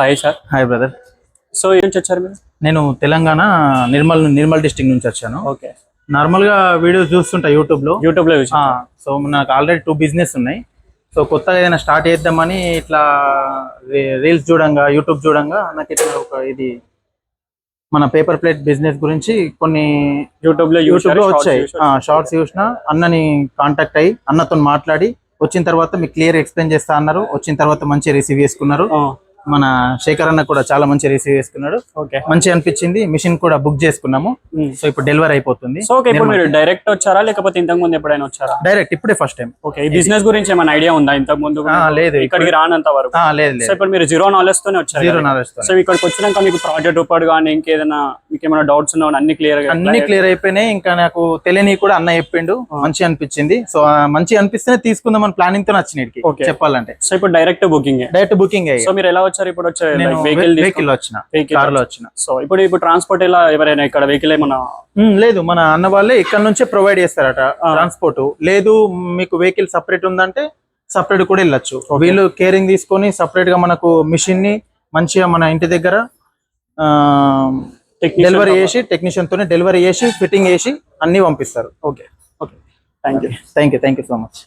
Hi sir hi brother so ఏం నుంచి వచ్చారు మీరు? నేను తెలంగాణ నిర్మల్ నిర్మల్ డిస్టిక్ నుంచి వచ్చాను. ఓకే నార్మల్గా వీడియోస్ చూస్తుంటా యూట్యూబ్లో. యూట్యూబ్లో సో నాకు ఆల్రెడీ టూ బిజినెస్ ఉన్నాయి. సో కొత్తగా ఏదైనా స్టార్ట్ చేద్దామని ఇట్లా రీల్స్ చూడంగా యూట్యూబ్ చూడంగా నాకు ఇట్లా ఒక ఇది మన పేపర్ ప్లేట్ బిజినెస్ గురించి కొన్ని యూట్యూబ్లో యూట్యూబ్లో వచ్చాయి. షార్ట్స్ చూసిన అన్నని కాంటాక్ట్ అయ్యి అన్నతో మాట్లాడి వచ్చిన తర్వాత మీకు క్లియర్ ఎక్స్ప్లెయిన్ చేస్తా అన్నారు వచ్చిన తర్వాత మంచి రిసీవ్ చేసుకున్నారు. మన శేఖర్ అన్న కూడా చాలా మంచి రిసీవ్ చేసుకున్నాడు. ఓకే. మంచి అనిపించింది. మిషన్ కూడా బుక్ చేసుకున్నాము. సో ఇప్పుడు డెలివరీ అయిపోతుంది. సో ఓకే ఇప్పుడు మీరు డైరెక్ట్ వచ్చారా? లేకపోతే ఇంతకు ముందు ఎప్పుడైనా వచ్చారా? డైరెక్ట్ ఇప్పుడే ఫస్ట్ టైం ఓకే ఈ బిజినెస్ గురించి ఏమైనా ఐడియా ఉందా? ఇంతకు ముందు? లేదు ఇక్కడికి రానంత వరకు. లేదు సో ఇప్పుడు మీరు జీరో నాలెడ్జ్ తోనే వచ్చారు జీరో? నాలెడ్జ్ సో ఇక్కడికి వచ్చినాక మీకు ప్రాజెక్ట్ రిపోర్ట్ కానీ ఇంకేదైనా మీకు ఏమైనా డౌట్స్ ఉన్నా అన్ని క్లియర్ అన్ని క్లియర్ అయిపోయినాయి. ఇంకా నాకు తెలియని కూడా అన్న చెప్పిండు. మంచి అనిపించింది. సో మంచి అనిపిస్తేనే తీసుకుందాం అని ప్లానింగ్తో నచ్చిన. చెప్పాలంటే. సో ఇప్పుడు direct booking direct booking so మీరు ఎలా వచ్చారు ఇప్పుడు వచ్చే నేను వెహికల్ వెహికల్ వచ్చిన కార్లో వచ్చిన. సో ఇప్పుడు ఇప్పుడు ట్రాన్స్పోర్ట్ ఎలా ఎవరైనా ఇక్కడ వెహికల్ ఏమన్నా లేదు మన అన్న వాళ్ళే ఇక్కడ నుంచే ప్రొవైడ్ చేస్తారట ట్రాన్స్పోర్ట్ లేదు మీకు వెహికల్ సపరేట్ ఉందంటే సపరేట్ కూడా వెళ్ళొచ్చు. వీళ్ళు కేరింగ్ తీసుకొని సపరేట్గా మనకు మిషన్ని మంచిగా మన ఇంటి దగ్గర డెలివరీ చేసి టెక్నీషియన్ తోనే డెలివరీ చేసి ఫిట్టింగ్ చేసి అన్ని పంపిస్తారు. Okay okay thank you thank you thank you so much